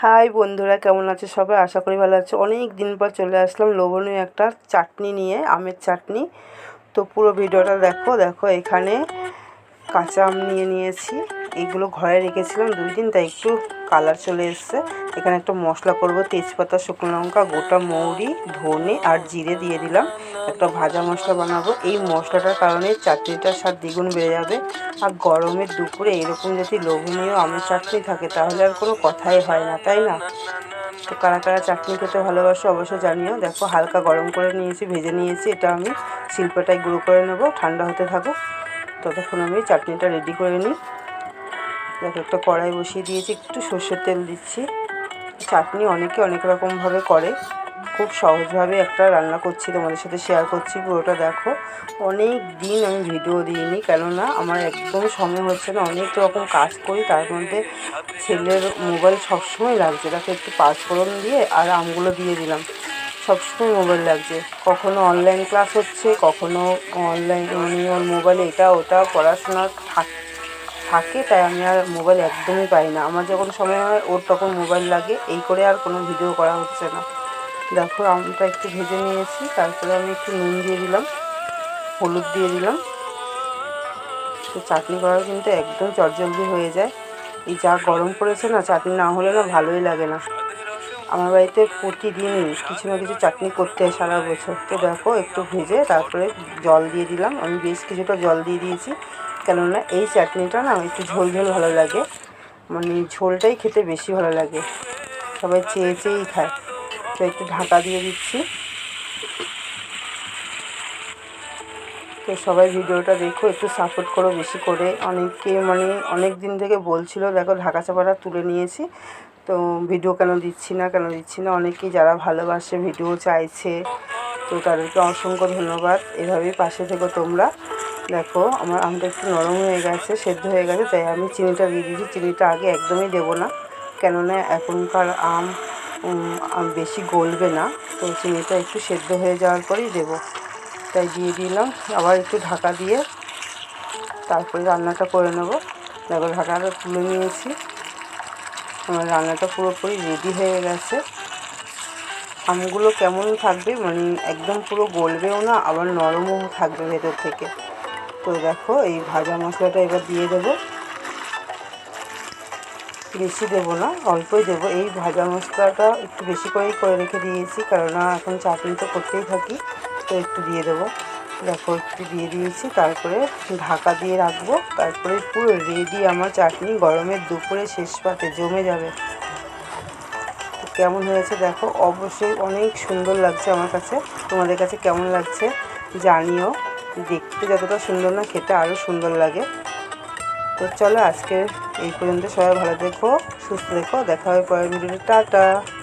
High বন্ধুরা, কেমন আছে সবাই? আশা করি ভালো আছে। অনেক দিন পর চলে আসলাম লবণীয় একটা চাটনি নিয়ে, আমের চাটনি। তো পুরো ভিডিওটা দেখো দেখো এখানে কাঁচা আম নিয়ে নিয়েছি। এগুলো ঘরে রেখেছিলাম দুই দিন, তাই একটু কালার চলে এসছে। এখানে একটা মশলা করব, তেজপাতা, শুকনো লঙ্কা, গোটা মৌরি, ধনে আর জিরে দিয়ে দিলাম। একটা ভাজা মশলা বানাবো। এই মশলাটার কারণে চাটনিটার স্বাদ দ্বিগুণ বেড়ে যাবে। আর গরমের দুপুরে এরকম যদি লোভনীয় আমের চাটনি থাকে, তাহলে আর কোনো কথাই হয় না, তাই না? তো কারা কারা চাটনি খেতে ভালোবাসো অবশ্যই জানিও। দেখো হালকা গরম করে নিয়েছি, ভেজে নিয়েছি, এটা আমি শিল্পটাই গুঁড়ো করে নেব, ঠান্ডা হতে থাকুক। ততক্ষণ আমি চাটনিটা রেডি করে নিই। দেখো, একটা কড়াই বসিয়ে দিয়েছি, একটু সর্ষের তেল দিচ্ছি। চাটনি অনেকে অনেক রকমভাবে করে। খুব সহজভাবে একটা রান্না করছি, তোমাদের সাথে শেয়ার করছি, পুরোটা দেখো। অনেক দিন আমি ভিডিও দিইনি, কেননা আমার একদম সময় হচ্ছে না। অনেক রকম কাজ করি, তার মধ্যে ছেলের মোবাইল সবসময় লাগছে। তাকে একটু পাসফোড়ন দিয়ে আর আমগুলো দিয়ে দিলাম। সবসময় মোবাইল লাগছে। কখনো অনলাইন ক্লাস হচ্ছে, কখনো অনলাইন মানে ওর মোবাইলে এটা, ওটা, পড়াশোনা থাক তাই আমি আর মোবাইল একদমই পাই না। আমার যখন সময় হয়, ওর তখন মোবাইল লাগে। এই করে আর কোনো ভিডিও করা হচ্ছে না। দেখো, আমটা একটু ভেজে নিয়েছি, তারপরে আমি একটু নুন দিয়ে দিলাম, হলুদ দিয়ে দিলাম। তো চাটনি করা কিন্তু একদম চটজলদি হয়ে যায়। এই যা গরম পড়েছে না, চাটনি না হলে না ভালোই লাগে না। আমার বাড়িতে প্রতিদিনই কিছু না কিছু চাটনি করতে হয় সারা বছর। তো দেখো, একটু ভেজে তারপরে জল দিয়ে দিলাম। আমি বেশ কিছুটা জল দিয়ে দিয়েছি। কেননা এই চাটনিটা না একটু ঝোল ঝোল ভালো লাগে। মানে ঝোলটাই খেতে বেশি ভালো লাগে। সবাই চেয়ে চেয়েই খায়। তো একটু ঢাকা দিয়ে দিচ্ছি। তো সবাই ভিডিওটা দেখো, একটু সাপোর্ট করো বেশি করে। অনেকে মানে অনেক দিন থেকে বলছিল, দেখো ঢাকা চাপাটা তুলে নিয়েছি। তো ভিডিও কেন দিচ্ছি না, কেন দিচ্ছি না? অনেকেই যারা ভালোবাসে ভিডিও চাইছে, তো তাদেরকে অসংখ্য ধন্যবাদ। এভাবেই পাশে থেকো তোমরা। দেখো, আমার আমটা একটু নরম হয়ে গেছে, সেদ্ধ হয়ে গেছে, তাই আমি চিনিটা দিয়ে দিয়েছি। চিনিটা আগে একদমই দেবো না, কেননা এখনকার আম বেশি গলবে না। তো চিনিটা একটু সেদ্ধ হয়ে যাওয়ার পরেই দেবো। তাই দিয়ে দিলাম। আবার একটু ঢাকা দিয়ে তারপরে রান্নাটা করে নেব। দেখো, ঢাকাটা তুলে নিয়েছি। রান্নাটা পুরোপুরি রেডি হয়ে গেছে। আমগুলো কেমন থাকবে? মানে একদম পুরো গলবেও না, আবার নরমও থাকবে ভেতর থেকে। তো দেখো, এই ভাজা মশলাটা এবার দিয়ে দেবো। বেশি দেবো না, অল্পই দেবো। এই ভাজা মশলাটা একটু বেশি করেই করে রেখে দিয়েছি, কেননা এখন চাটনি তো করতেই থাকি, তো একটু দিয়ে দেবো। দেখো, একটু দিয়ে দিয়েছি, তারপরে ঢাকা দিয়ে রাখব। তারপরে পুরো রেডি আমার চাটনি, গরমের দুপুরে শেষ পাতে জমে যাবে। কেমন হয়েছে দেখো, অবশ্যই অনেক সুন্দর লাগছে আমার কাছে। তোমাদের কাছে কেমন লাগছে জানিও। দেখতে যতটা সুন্দর না, খেতে আরও সুন্দর লাগে। তো চলো আজকে এই পর্যন্ত সবাই ভালো দেখো, সুস্থ দেখো, দেখা হয় পরের ভিডিওটা টাটা!